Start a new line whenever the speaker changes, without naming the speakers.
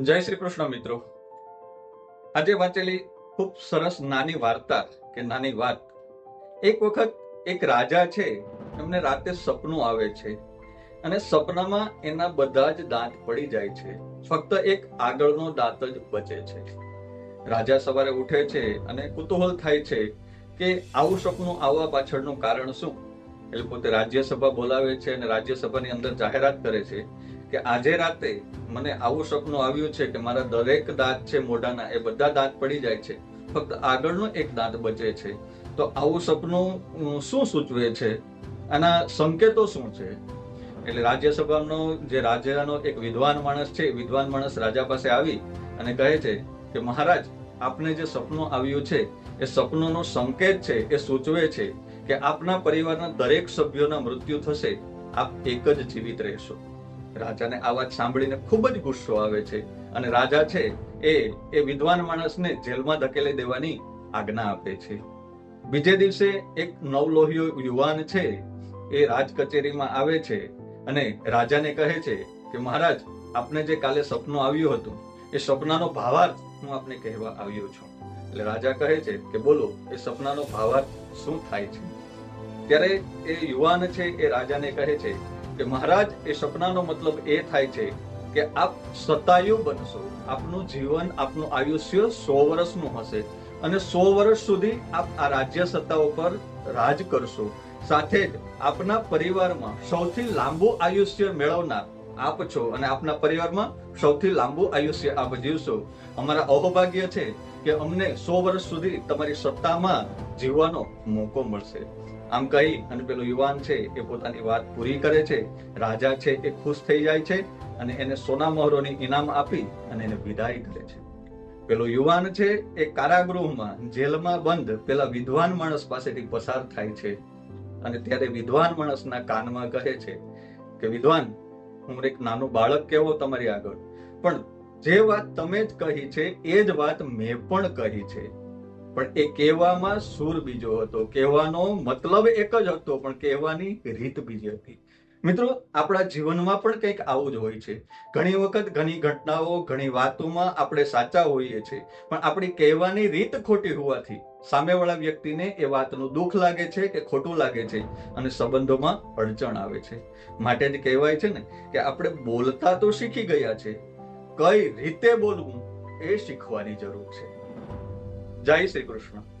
જય શ્રી કૃષ્ણ મિત્રો. આજે વાંચેલી ખૂબ સરસ નાની વાર્તા કે નાની વાત. એક વખત એક રાજા છે, એમને રાતે સપનું આવે છે અને સપનામાં એના બધા જ દાંત પડી જાય છે. ફક્ત એક આગળનો દાંત જ બચે છે. રાજા સવારે ઉઠે છે અને કુતૂહલ થાય છે કે આવું સપનું આવવા પાછળનું કારણ શું? એટલે પોતે રાજ્યસભા બોલાવે છે અને રાજ્યસભાની અંદર જાહેરાત કરે છે કે આજે રાતે મને આવું સપનું આવ્યું છે કે મારા દરેક દાંત છે મોઢાના, એ બધા દાંત પડી જાય છે. ફક્ત આગળનો એક દાંત બચે છે. તો આવું સપનું શું સૂચવે છે? આના સંકેતો શું છે? એટલે રાજ્યસભાનો, જે રાજાનો એક વિદ્વાન માણસ છે વિદ્વાન માણસ રાજા પાસે આવી અને કહે છે કે, મહારાજ, આપને જે સપનું આવ્યું છે, એ સપનોનો સંકેત છે, એ સૂચવે છે કે આપના પરિવારના દરેક સભ્યોના મૃત્યુ થશે. આપ એક જ જીવિત રહેશો. રાજાને આ વાત સાંભળીને ખૂબ જ ગુસ્સો આવે છે અને રાજા છે એ એ વિદ્વાન માણસને જેલમાં ધકેલી દેવાની આજ્ઞા આપે છે. બીજે દિવસે એક નવલોહિયો યુવાન છે એ રાજ કચેરીમાં આવે છે અને રાજાને કહે છે કે, મહારાજ, આપને જે કાલે સપનું આવ્યું હતું, એ સપનાનો ભાવાર્થ હું આપને કહેવા આવ્યો છું. એટલે રાજા કહે છે કે, બોલો, એ સપનાનો ભાવાર્થ શું થાય છે? ત્યારે એ યુવાન છે એ રાજાને કહે છે કે મહારાજ, એ સપનાનો મતલબ એ થાય છે કે આપ સતાયુ બનશો. આપનું જીવન, આપનું આયુષ્ય સો વર્ષનું હશે અને સો વર્ષ સુધી આપ આ રાજ્ય સત્તા ઉપર રાજ કરશો. સાથે જ આપના પરિવારમાં સૌથી લાંબુ આયુષ્ય મેળવનાર આપ છો અને આપના પરિવારમાં સૌથી લાંબુ આયુષ્ય આપ જીવશો. અમારા અહોભાગ્ય છે કે અમને સો વર્ષ સુધી તમારી સત્તામાં જીવવાનો મોકો મળશે. આમ કહી અને પેલો યુવાન છે એ પોતાની વાત પૂરી કરે છે. રાજા છે એ ખુશ થઈ જાય છે અને એને સોના મહોરોની ઇનામ આપી અને એને વિદાય કરે છે. પેલો યુવાન છે એ કારાગૃહમાં જેલમાં બંધ પેલા વિદ્વાન માણસ પાસેથી પસાર થાય છે. અને ત્યારે વિદ્વાન માણસના કાનમાં કહે છે કે, વિદ્વાન, હું એક નાનું બાળક કેવો તમારી આગળ? પણ જે વાત તમે જ કહી છે, એ જ વાત મેં પણ કહી છે. પણ એ કહેવામાં સૂર બીજો હતો. કહેવાનો મતલબ એક જ હતો, પણ કહેવાની રીત બીજી હતી. મિત્રો, આપણા જીવનમાં પણ કંઈક આવું જ હોય છે. ઘણી વખત ઘણી ઘટનાઓ, ઘણી વાતોમાં આપણે સાચા હોઈએ છીએ, પણ આપણી કહેવાની રીત ખોટી હોવાથી સામેવાળા વ્યક્તિને એ વાતનું દુઃખ લાગે છે કે ખોટું લાગે છે અને સંબંધોમાં અડચણ આવે છે. માટે જ કહેવાય છે ને કે આપણે બોલતા તો શીખી ગયા છે કઈ રીતે બોલવું એ શીખવાની જરૂર છે. જય શ્રી કૃષ્ણ.